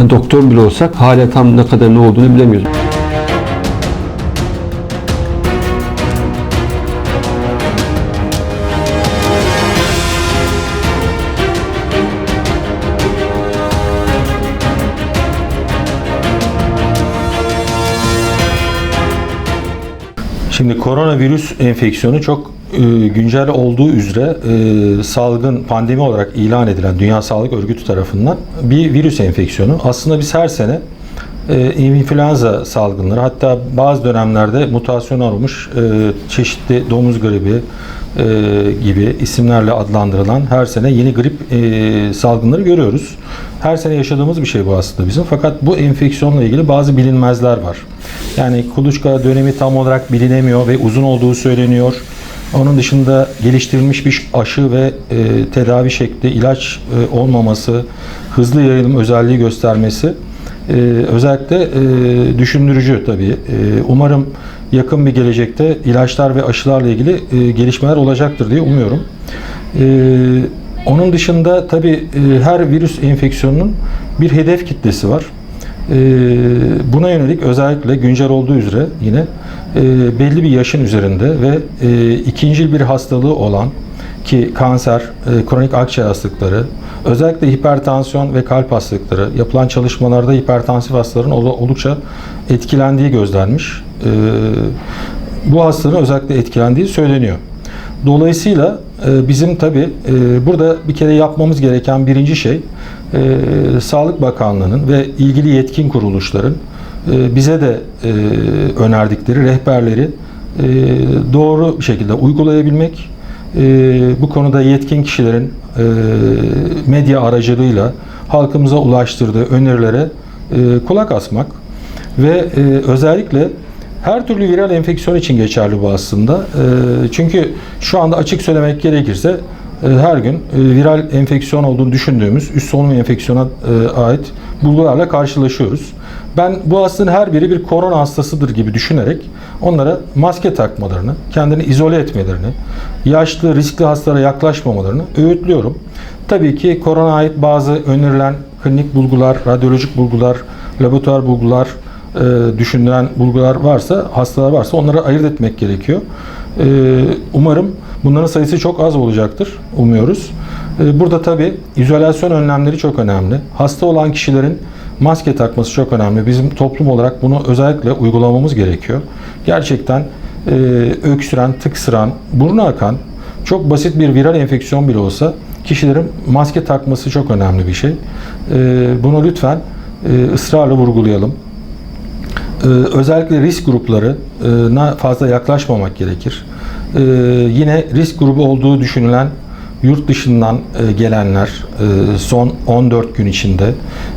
Yani doktor bile olsak hala tam ne kadar ne olduğunu bilemiyoruz. Şimdi koronavirüs enfeksiyonu çok e, güncel olduğu üzere e, salgın pandemi olarak ilan edilen Dünya Sağlık Örgütü tarafından bir virüs enfeksiyonu. Aslında biz her sene e, influenza salgınları hatta bazı dönemlerde mutasyon olmuş e, çeşitli domuz gribi e, gibi isimlerle adlandırılan her sene yeni grip e, salgınları görüyoruz. Her sene yaşadığımız bir şey bu aslında bizim. Fakat bu enfeksiyonla ilgili bazı bilinmezler var. Yani kuluçka dönemi tam olarak bilinemiyor ve uzun olduğu söyleniyor. Onun dışında geliştirilmiş bir aşı ve e, tedavi şekli, ilaç e, olmaması, hızlı yayılım özelliği göstermesi e, özellikle e, düşündürücü tabii. E, umarım yakın bir gelecekte ilaçlar ve aşılarla ilgili e, gelişmeler olacaktır diye umuyorum. E, onun dışında tabii e, her virüs enfeksiyonunun bir hedef kitlesi var. E, buna yönelik özellikle güncel olduğu üzere yine e, belli bir yaşın üzerinde ve e, ikincil bir hastalığı olan ki kanser, e, kronik akciğer hastalıkları, özellikle hipertansiyon ve kalp hastalıkları yapılan çalışmalarda hipertansif hastaların ol- oldukça etkilendiği gözlenmiş. E, bu hastaların özellikle etkilendiği söyleniyor. Dolayısıyla e, bizim tabi burada bir kere yapmamız gereken birinci şey e, Sağlık Bakanlığı'nın ve ilgili yetkin kuruluşların e, bize de e, önerdikleri rehberleri e, doğru bir şekilde uygulayabilmek, e, bu konuda yetkin kişilerin medya aracılığıyla halkımıza ulaştırdığı önerilere kulak asmak ve özellikle her türlü viral enfeksiyon için geçerli bu aslında. Çünkü şu anda açık söylemek gerekirse her gün viral enfeksiyon olduğunu düşündüğümüz üst solunum enfeksiyona ait bulgularla karşılaşıyoruz. Ben bu hastanın her biri bir korona hastasıdır gibi düşünerek onlara maske takmalarını, kendini izole etmelerini, yaşlı riskli hastalara yaklaşmamalarını öğütlüyorum. Tabii ki korona ait bazı önerilen klinik bulgular, radyolojik bulgular, laboratuvar bulgular, e, düşünülen bulgular varsa, hastalar varsa onları ayırt etmek gerekiyor. E, umarım bunların sayısı çok az olacaktır, umuyoruz. E, burada tabii izolasyon önlemleri çok önemli. Hasta olan kişilerin maske takması çok önemli. Bizim toplum olarak bunu özellikle uygulamamız gerekiyor. Gerçekten e, öksüren, tıksıran, burnu akan, çok basit bir viral enfeksiyon bile olsa kişilerin maske takması çok önemli bir şey. E, bunu lütfen e, ısrarla vurgulayalım. Ee, özellikle risk gruplarına fazla yaklaşmamak gerekir. Ee, yine risk grubu olduğu düşünülen yurt dışından e, gelenler e, son 14 gün içinde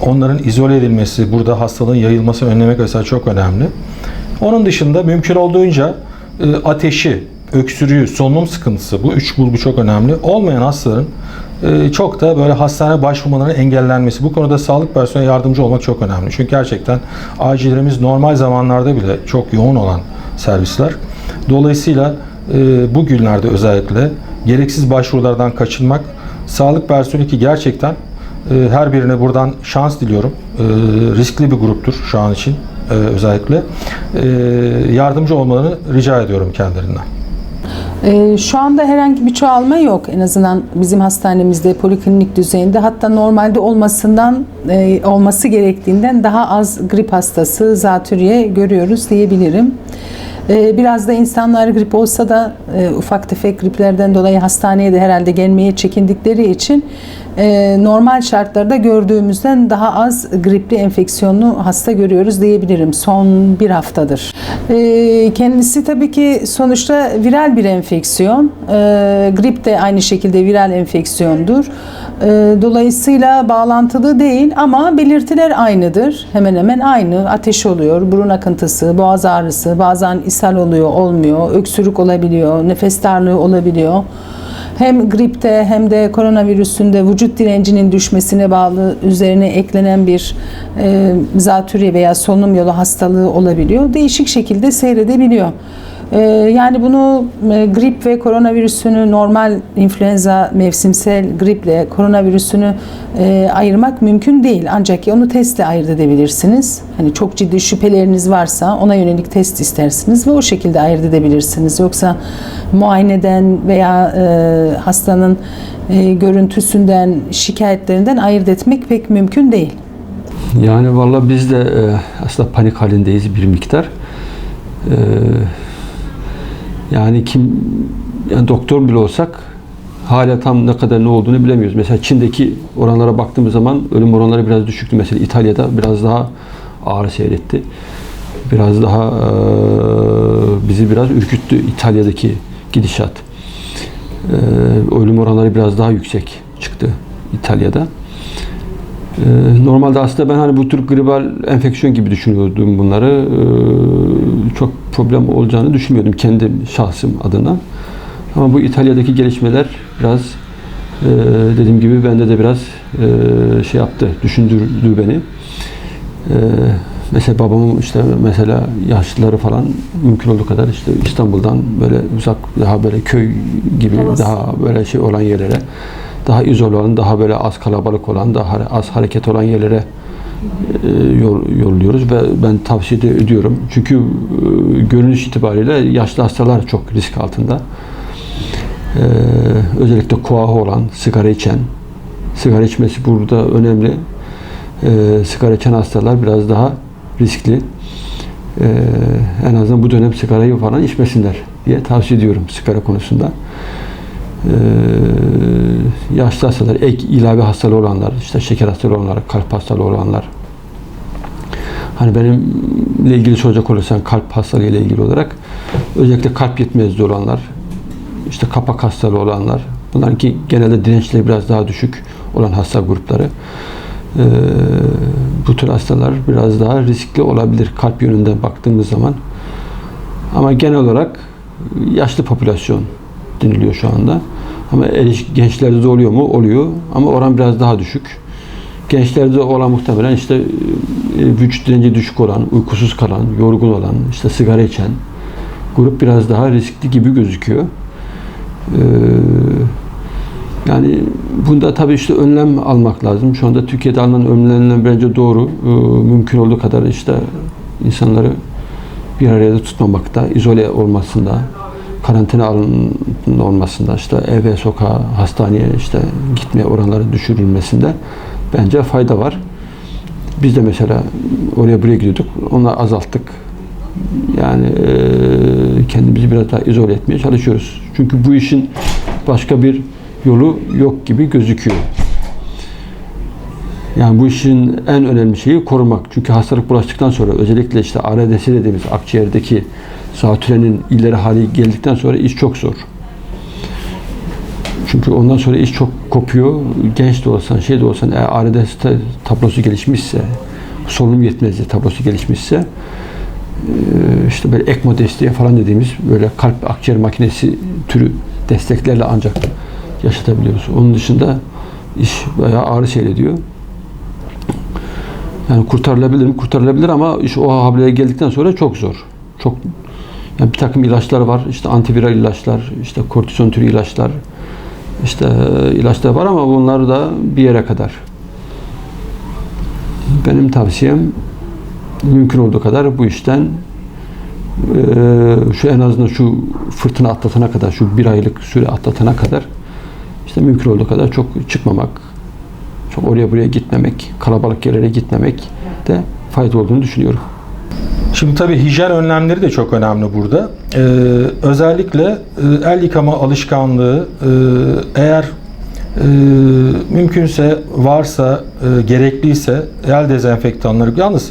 onların izole edilmesi, burada hastalığın yayılması önlemek mesela çok önemli. Onun dışında mümkün olduğunca e, ateşi, öksürüğü, solunum sıkıntısı bu üç grubu çok önemli. Olmayan hastaların çok da böyle hastane başvurmalarının engellenmesi. Bu konuda sağlık personeli yardımcı olmak çok önemli. Çünkü gerçekten acillerimiz normal zamanlarda bile çok yoğun olan servisler. Dolayısıyla e, bu günlerde özellikle gereksiz başvurulardan kaçınmak, sağlık personeli ki gerçekten e, her birine buradan şans diliyorum. E, riskli bir gruptur şu an için e, özellikle. E, yardımcı olmalarını rica ediyorum kendilerinden. Ee, Şu anda herhangi bir çoğalma yok en azından bizim hastanemizde poliklinik düzeyinde hatta normalde olmasından e, olması gerektiğinden daha az grip hastası zatürre görüyoruz diyebilirim. Ee, Biraz da insanlar grip olsa da e, ufak tefek griplerden dolayı hastaneye de herhalde gelmeye çekindikleri için e, normal şartlarda gördüğümüzden daha az gripli enfeksiyonlu hasta görüyoruz diyebilirim son bir haftadır. E, Kendisi tabii ki sonuçta viral bir enfeksiyon. E, Grip de aynı şekilde viral enfeksiyondur. Dolayısıyla bağlantılı değil ama belirtiler aynıdır. Hemen hemen aynı. Ateş oluyor, burun akıntısı, boğaz ağrısı, bazen ishal oluyor, olmuyor, öksürük olabiliyor, nefes darlığı olabiliyor. Hem gripte hem de koronavirüsünde vücut direncinin düşmesine bağlı üzerine eklenen bir e, zatürre veya solunum yolu hastalığı olabiliyor. Değişik şekilde seyredebiliyor. Ee, yani bunu e, grip ve koronavirüsünü normal influenza mevsimsel griple koronavirüsünü e, ayırmak mümkün değil. Ancak onu testle ayırt edebilirsiniz. Hani çok ciddi şüpheleriniz varsa ona yönelik test istersiniz ve o şekilde ayırt edebilirsiniz. Yoksa muayeneden veya e, hastanın görüntüsünden, şikayetlerinden ayırt etmek pek mümkün değil. Yani valla biz de aslında panik halindeyiz bir miktar. E, yani kim yani doktor bile olsak hala tam ne kadar ne olduğunu bilemiyoruz. Mesela Çin'deki oranlara baktığımız zaman ölüm oranları biraz düşüktü. Mesela İtalya'da biraz daha ağır seyretti. Biraz daha e, bizi biraz ürküttü İtalya'daki gidişat. E, ölüm oranları biraz daha yüksek çıktı İtalya'da. Ee, Normalde aslında ben hani bu tür gribal enfeksiyon gibi düşünüyordum bunları. Ee, Çok problem olacağını düşünmüyordum kendi şahsım adına. Ama bu İtalya'daki gelişmeler biraz e, dediğim gibi bende de biraz e, şey yaptı, düşündürdü beni. Ee, Mesela babamın işte mesela yaşlıları falan mümkün olduğu kadar işte İstanbul'dan böyle uzak daha böyle köy gibi Evet. daha böyle şey olan yerlere daha izole olan, daha böyle az kalabalık olan, daha az hareket olan yerlere e, yol, yolluyoruz ve ben tavsiye de ediyorum. Çünkü e, görünüş itibariyle yaşlı hastalar çok risk altında. E, özellikle koahı olan, sigara içen, sigara içmesi burada önemli. Sigara içen hastalar biraz daha riskli. En azından bu dönem sigarayı falan içmesinler diye tavsiye ediyorum sigara konusunda. Ee, yaşlı hastalar, ek ilave hastalığı olanlar, işte şeker hastalığı olanlar, kalp hastalığı olanlar. Hani benimle ilgili soracak olursan kalp hastalığı ile ilgili olarak özellikle kalp yetmezliği olanlar, işte kapak hastalığı olanlar, bunlar ki genelde dirençleri biraz daha düşük olan hasta grupları. Ee, bu tür hastalar biraz daha riskli olabilir kalp yönünden baktığımız zaman. Ama genel olarak yaşlı popülasyon deniliyor şu anda. Ama gençlerde de oluyor mu? Oluyor. Ama oran biraz daha düşük. Gençlerde olan muhtemelen işte e, vücut direnci düşük olan, uykusuz kalan, yorgun olan, işte sigara içen grup biraz daha riskli gibi gözüküyor. Ee, yani bunda tabii işte önlem almak lazım. Şu anda Türkiye'de alınan önlemler bence doğru. Ee, mümkün olduğu kadar işte insanları bir araya tutmamakta, izole olmasında, karantina alanında olmasında, işte eve, sokağa, hastaneye işte gitme oranları düşürülmesinde bence fayda var. Biz de mesela oraya buraya gidiyorduk, onu azalttık. Yani kendimizi biraz daha izole etmeye çalışıyoruz. Çünkü bu işin başka bir yolu yok gibi gözüküyor. Yani bu işin en önemli şeyi korumak. Çünkü hastalık bulaştıktan sonra özellikle işte ARDS dediğimiz akciğerdeki zatürenin ileri hali geldikten sonra iş çok zor. Çünkü ondan sonra iş çok kopuyor. Genç de olsan, şey de olsan, eğer ARDS ta- tablosu gelişmişse, solunum yetmezliği tablosu gelişmişse, işte böyle ECMO desteği falan dediğimiz böyle kalp akciğer makinesi türü desteklerle ancak yaşatabiliyoruz. Onun dışında iş bayağı ağır seyrediyor. Yani kurtarılabilir mi? Kurtarılabilir ama iş o hableye geldikten sonra çok zor. Çok yani bir takım ilaçlar var. İşte antiviral ilaçlar, işte kortizon türü ilaçlar, işte e, ilaçlar var ama bunlar da bir yere kadar. Benim tavsiyem mümkün olduğu kadar bu işten e, şu en azından şu fırtına atlatana kadar, şu bir aylık süre atlatana kadar işte mümkün olduğu kadar çok çıkmamak, çok oraya buraya gitmemek, kalabalık yerlere gitmemek de fayda olduğunu düşünüyorum. Şimdi tabii hijyen önlemleri de çok önemli burada. Ee, özellikle e, el yıkama alışkanlığı e, eğer e, mümkünse varsa e, gerekliyse el dezenfektanları yalnız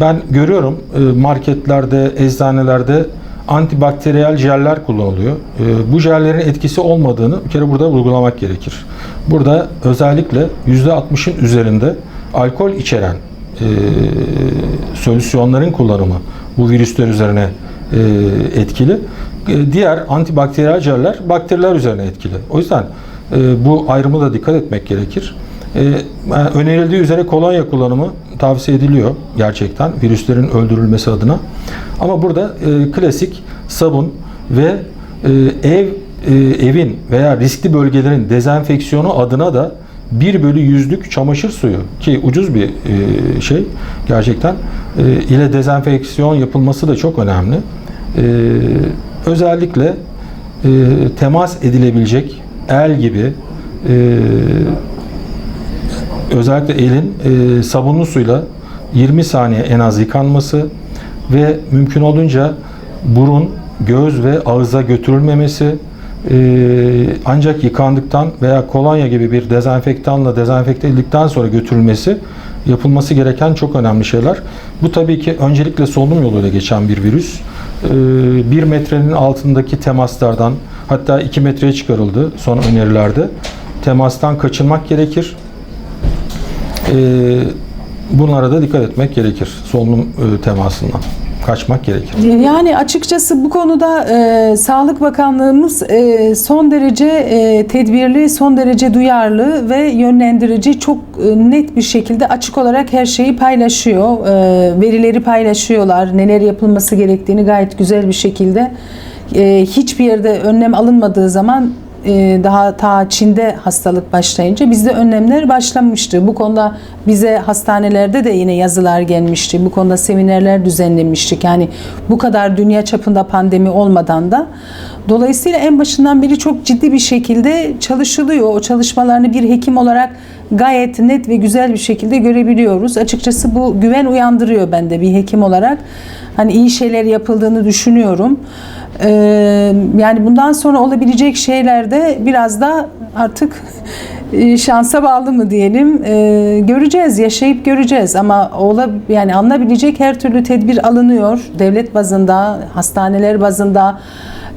ben görüyorum e, marketlerde, eczanelerde antibakteriyel jeller kullanılıyor. E, bu jellerin etkisi olmadığını bir kere burada vurgulamak gerekir. Burada özellikle %60'ın üzerinde alkol içeren e, solüsyonların kullanımı bu virüsler üzerine e, etkili. E, diğer antibakteriyel jeller bakteriler üzerine etkili. O yüzden e, bu ayrımı da dikkat etmek gerekir. E, yani önerildiği üzere kolonya kullanımı tavsiye ediliyor gerçekten virüslerin öldürülmesi adına. Ama burada e, klasik sabun ve e, ev e, evin veya riskli bölgelerin dezenfeksiyonu adına da 1 bölü yüzlük çamaşır suyu ki ucuz bir e, şey gerçekten e, ile dezenfeksiyon yapılması da çok önemli. E, özellikle e, temas edilebilecek el gibi e, özellikle elin e, sabunlu suyla 20 saniye en az yıkanması ve mümkün olunca burun, göz ve ağıza götürülmemesi ancak yıkandıktan veya kolonya gibi bir dezenfektanla dezenfekte edildikten sonra götürülmesi yapılması gereken çok önemli şeyler. Bu tabii ki öncelikle solunum yoluyla geçen bir virüs. E, bir metrenin altındaki temaslardan hatta 2 metreye çıkarıldı son önerilerde. Temastan kaçınmak gerekir. E, bunlara da dikkat etmek gerekir. Solunum e, temasından kaçmak gerekir. Yani açıkçası bu konuda e, Sağlık Bakanlığımız e, son derece e, tedbirli, son derece duyarlı ve yönlendirici, çok e, net bir şekilde açık olarak her şeyi paylaşıyor. E, verileri paylaşıyorlar, neler yapılması gerektiğini gayet güzel bir şekilde. E, hiçbir yerde önlem alınmadığı zaman daha ta Çin'de hastalık başlayınca bizde önlemler başlamıştı. Bu konuda bize hastanelerde de yine yazılar gelmişti. Bu konuda seminerler düzenlemiştik. Yani bu kadar dünya çapında pandemi olmadan da dolayısıyla en başından beri çok ciddi bir şekilde çalışılıyor. O çalışmalarını bir hekim olarak gayet net ve güzel bir şekilde görebiliyoruz. Açıkçası bu güven uyandırıyor bende bir hekim olarak. Hani iyi şeyler yapıldığını düşünüyorum. Ee, yani bundan sonra olabilecek şeylerde biraz da artık e, şansa bağlı mı diyelim Ee, göreceğiz yaşayıp göreceğiz. Ama ola yani alınabilecek her türlü tedbir alınıyor. Devlet bazında hastaneler bazında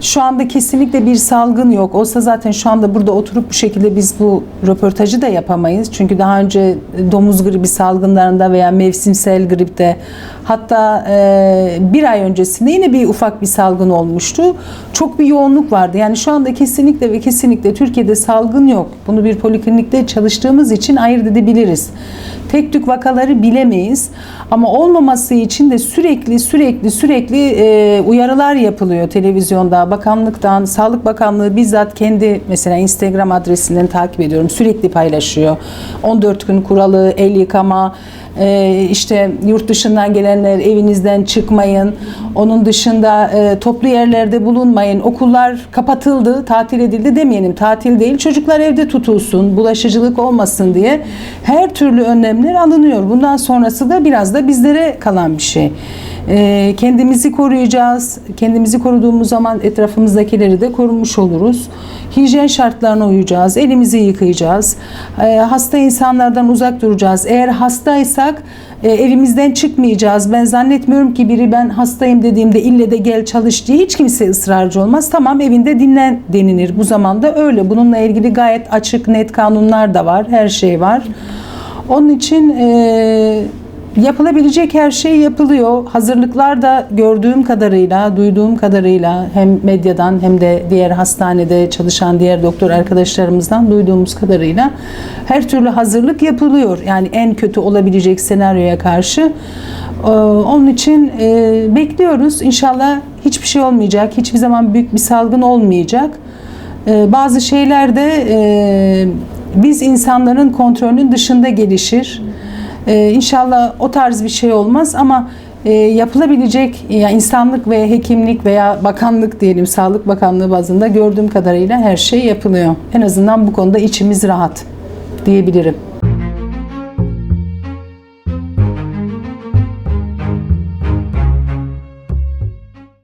şu anda kesinlikle bir salgın yok. Olsa zaten şu anda burada oturup bu şekilde biz bu röportajı da yapamayız. Çünkü daha önce domuz gribi salgınlarında veya mevsimsel gripte hatta e, bir ay öncesinde yine bir ufak bir salgın olmuştu. Çok bir yoğunluk vardı. Yani şu anda kesinlikle ve kesinlikle Türkiye'de salgın yok. Bunu bir poliklinikte çalıştığımız için ayırt edebiliriz. Tek tük vakaları bilemeyiz. Ama olmaması için de sürekli sürekli sürekli e, uyarılar yapılıyor televizyonda, bakanlıktan, Sağlık Bakanlığı bizzat kendi mesela Instagram adresinden takip ediyorum. Sürekli paylaşıyor. 14 gün kuralı, el yıkama, e, işte yurt dışından gelenler evinizden çıkmayın. Onun dışında e, toplu yerlerde bulunmayın. Okullar kapatıldı, tatil edildi demeyelim. Tatil değil. Çocuklar evde tutulsun, bulaşıcılık olmasın diye her türlü önlemler alınıyor. Bundan sonrası da biraz da bizlere kalan bir şey. E, kendimizi koruyacağız. Kendimizi koruduğumuz zaman etrafımızdakileri de korumuş oluruz. Hijyen şartlarına uyacağız. Elimizi yıkayacağız. E, hasta insanlardan uzak duracağız. Eğer hastaysak e, evimizden çıkmayacağız. Ben zannetmiyorum ki biri ben hastayım dediğimde ille de gel çalış diye hiç kimse ısrarcı olmaz. Tamam evinde dinlen denilir. Bu zamanda öyle. Bununla ilgili gayet açık net kanunlar da var. Her şey var. Onun için e, yapılabilecek her şey yapılıyor. Hazırlıklar da gördüğüm kadarıyla, duyduğum kadarıyla hem medyadan hem de diğer hastanede çalışan diğer doktor arkadaşlarımızdan duyduğumuz kadarıyla her türlü hazırlık yapılıyor. Yani en kötü olabilecek senaryoya karşı. Ee, Onun için e, bekliyoruz. İnşallah hiçbir şey olmayacak. Hiçbir zaman büyük bir salgın olmayacak. Ee, Bazı şeyler de e, biz insanların kontrolünün dışında gelişir. Ee, İnşallah o tarz bir şey olmaz ama e, yapılabilecek yani insanlık ve hekimlik veya bakanlık diyelim Sağlık Bakanlığı bazında gördüğüm kadarıyla her şey yapılıyor. En azından bu konuda içimiz rahat diyebilirim.